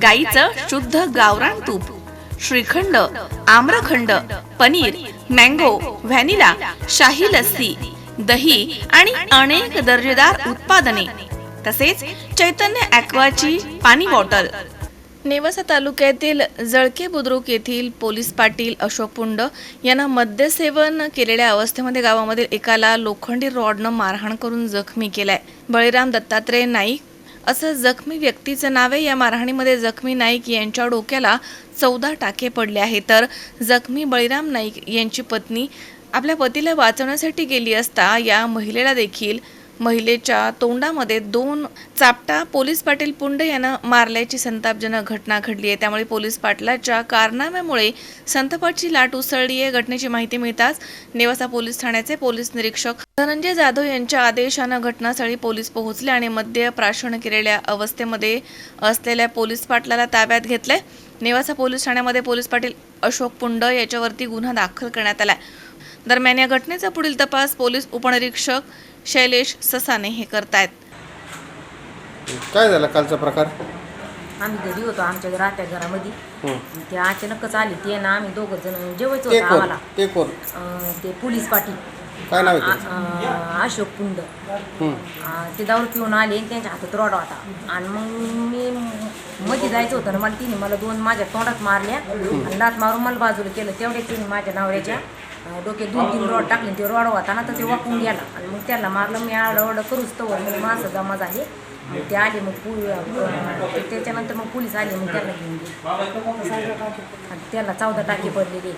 गाईचं शुद्ध गावरान तूप श्रीखंड आम्रखंड पनीर मँगो व्हॅनिला शाही लस्सी दही आणि अनेक दर्जेदार उत्पादने. तसेच चैतन्य ॲक्वाची पाणी बॉटल. नेवासा तालुक्यातील जळके बुद्रुक येथील पोलीस पाटील अशोक पुंड यांना मद्यसेवन केलेल्या अवस्थेमध्ये गावामधील एकाला लोखंडी रॉडनं मारहाण करून जखमी केलाय. बळीराम दत्तात्रय नाईक असं जखमी व्यक्तीचं नाव आहे. या मारहाणीमध्ये जखमी नाईक यांच्या डोक्याला चौदा टाके पडले आहे तर जखमी बळीराम नाईक यांची पत्नी आपल्या पतीला वाचवण्यासाठी गेली असता या महिलेला देखील महिलेच्या तोंडामध्ये दोन चापटा पोलीस पाटील पुंड यांना मारल्याची संतापजनक घटना घडली आहे. त्यामुळे पोलीस पाटलाच्या कारनाम्यामुळे संतापाची लाट उसळली आहे. घटनेची माहिती मिळताच नेवासा पोलीस ठाण्याचे पोलीस निरीक्षक धनंजय जाधव यांच्या आदेशानं घटनास्थळी पोलीस पोहोचले आणि मद्य प्राशन केलेल्या अवस्थेमध्ये असलेल्या पोलीस पाटलाला ताब्यात घेतलंय. नेवासा पोलीस ठाण्यामध्ये पोलीस पाटील अशोक पुंड याच्यावरती गुन्हा दाखल करण्यात आलाय. दरम्यान या घटनेचा पुढील तपास पोलीस उपनिरीक्षक शैलेश ससाने हे करतायत. काय झालं कालचा प्रकार? आम्ही घरी होतो आमच्या राहत्या घरामध्ये. हं. ते अचानकच आले ते ना आम्ही दोघं जण जेवायचं आम्हाला. ते कोण अं, ते पोलीस पाटील. काय नाव आहे त्याचं? अशोक पुंड. हं. ते दारू पिऊन आले आणि त्यांच्या हातात रॉड होता. आणि मग मी मध्ये जायचं होतं ना मला तिने मला दोन माझ्या तोंडात मारल्या. आणि लात मारून मला बाजूला केलं. तेवढ्याच तिने माझ्या नवऱ्याच्या अं, डोक्यात दोन तीन रॉड टाकले आणि ते रॉड होता ना तर ते वाकून गेला. आणि मग त्याला मारलं मी आरडं करूच तर मग माणसं जमा झाले. मग ते आले मग पु अं, त्याच्यानंतर मग पोलीस आले मग त्याला घेऊन गेले. आणि त्याला चौदा टाके पडलेले.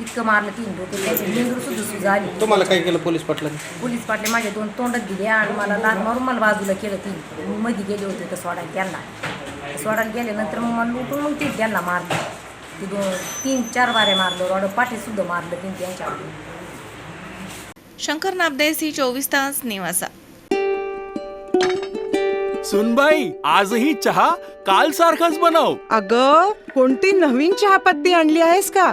इतकं मारलं तीन डोके त्याचे मेंदूर सुद्धा सुद्धा आली तुम्हाला काय केलं पोलीस पाटलाने? पोलीस पाटले माझे दोन तोंडात दिले आणि मला लात मारून मला बाजूला केलं ती मी मध्ये गेले होते तर सोडायला त्यांना. सोडायला गेल्यानंतर मग मला लुटून मग ते त्यांना मारलं. ते दोन तीन चार बारे मारलं. रॉड पाठी सुद्धा मारलं तीन त्यांच्या शंकर नाबदेसी चोवीस तास निवासा. सुनबाई आजही चहा काल सारखाच बनव. अग कोणती नवीन चहापत्ती आणली आहेस का?